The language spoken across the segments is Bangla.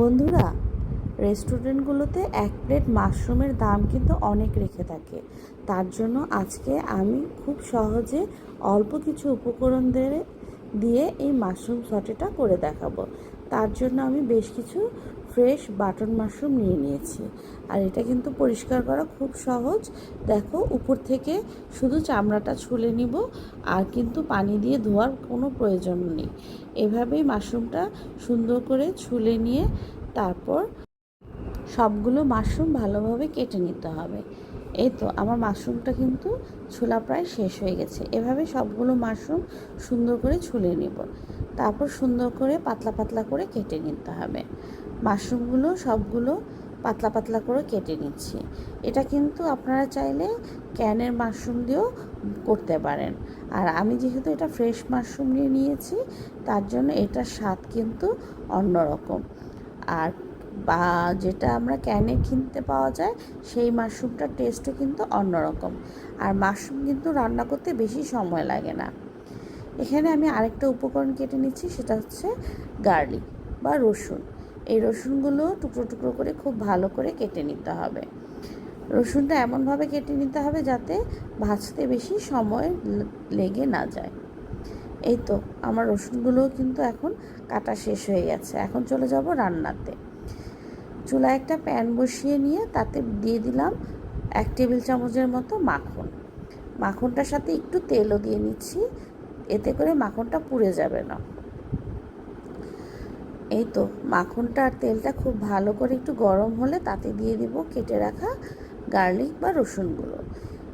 বন্ধুরা, রেস্টুরেন্টগুলোতে এক প্লেট মাশরুমের দাম কিন্তু অনেক রেখে থাকে। তার জন্য আজকে আমি খুব সহজে অল্প কিছু উপকরণ দিয়ে এই মাশরুম সটেটা করে দেখাবো। তার জন্য আমি বেশ কিছু ফ্রেশ বাটন মাশরুম নিয়ে নিয়েছি। আর এটা কিন্তু পরিষ্কার করা খুব সহজ। দেখো, উপর থেকে শুধু চামড়াটা ছুলে নিব, আর কিন্তু পানি দিয়ে ধোয়ার কোনো প্রয়োজন নেই। এভাবেই মাশরুমটা সুন্দর করে ছুলে নিয়ে তারপর সবগুলো মাশরুম ভালোভাবে কেটে নিতে হবে। এই তো, আমার মাশরুমটা কিন্তু ছোলা প্রায় শেষ হয়ে গেছে। এভাবে সবগুলো মাশরুম সুন্দর করে ছুলে নেব। তারপর সুন্দর করে পাতলা পাতলা করে কেটে নিতে হবে। মাশরুমগুলো সবগুলো পাতলা পাতলা করে কেটে নিচ্ছি। এটা কিন্তু আপনারা চাইলে ক্যানের মাশরুম দিয়েও করতে পারেন। আর আমি যেহেতু এটা ফ্রেশ মাশরুম নিয়ে নিয়েছি, তার জন্য এটার স্বাদ কিন্তু অন্যরকম। আর বা যেটা আমরা ক্যানে কিনতে পাওয়া যায়, সেই মাশরুমটার টেস্টও কিন্তু অন্যরকম। আর মাশরুম কিন্তু রান্না করতে বেশি সময় লাগে না। এখানে আমি আরেকটা উপকরণ কেটে নিচ্ছি, সেটা হচ্ছে গার্লিক বা রসুন। এই রসুনগুলো টুকরো টুকরো করে খুব ভালো করে কেটে নিতে হবে। রসুনটা এমনভাবে কেটে নিতে হবে যাতে ভাজতে বেশি সময় লেগে না যায়। এই তো, আমার রসুনগুলোও কিন্তু এখন কাটা শেষ হয়ে গেছে। এখন চলে যাব রান্নাতে। চুলায় একটা প্যান বসিয়ে নিয়ে তাতে দিয়ে দিলাম এক টেবিল চামচের মতো মাখন। মাখনটার সাথে একটু তেলও দিয়ে নিচ্ছি, এতে করে মাখনটা পুড়ে যাবে না। এই তো, মাখনটা আর তেলটা খুব ভালো করে একটু গরম হলে তাতে দিয়ে দিব কেটে রাখা গার্লিক বা রসুনগুলো।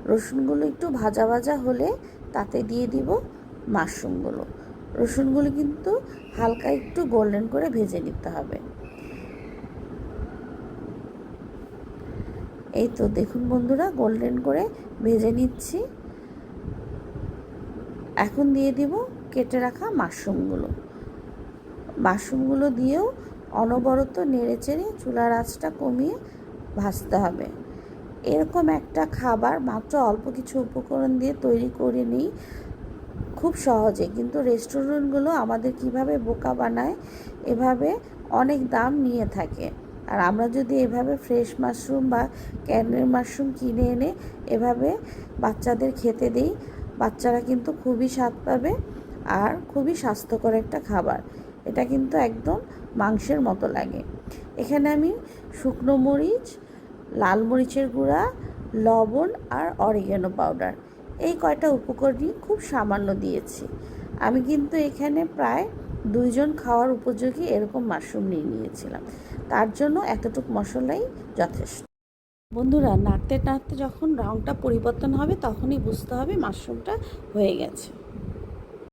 রসুনগুলো একটু ভাজা ভাজা হলে তাতে দিয়ে দিব মাশরুমগুলো। রসুনগুলো কিন্তু হালকা একটু গোল্ডেন করে ভেজে নিতে হবে। এই তো, দেখুন বন্ধুরা, গোল্ডেন করে ভেজে নিচ্ছি। এখন দিয়ে দিব কেটে রাখা মাশরুমগুলো। মাশরুমগুলো দিয়েও অনবরত নেড়ে চেড়ে চুলার আঁচটা কমিয়ে ভাজতে হবে। এরকম একটা খাবার মাত্র অল্প কিছু উপকরণ দিয়ে তৈরি করে নিই খুব সহজে। কিন্তু রেস্টুরেন্টগুলো আমাদের কীভাবে বোকা বানায়, এভাবে অনেক দাম নিয়ে থাকে। আর আমরা যদি এভাবে ফ্রেশ মাশরুম বা ক্যানের মাশরুম কিনে এনে এভাবে বাচ্চাদের খেতে দিই, বাচ্চারা কিন্তু খুবই স্বাদ পাবে আর খুবই স্বাস্থ্যকর একটা খাবার। এটা কিন্তু একদম মাংসের মতো লাগে। এখানে আমি শুকনো মরিচ, লাল মরিচের গুঁড়া, লবণ আর অরিগেনো পাউডার এই কয়টা উপকরণই খুব সামান্য দিয়েছি। আমি কিন্তু এখানে প্রায় দুইজন খাওয়ার উপযোগী এরকম মাশরুম নিয়ে নিয়েছিলাম। তার জন্য এতটুকু মশলাই যথেষ্ট। বন্ধুরা, নাড়তে নাড়তে যখন রঙটা পরিবর্তন হবে তখনই বুঝতে হবে মাশরুমটা হয়ে গেছে।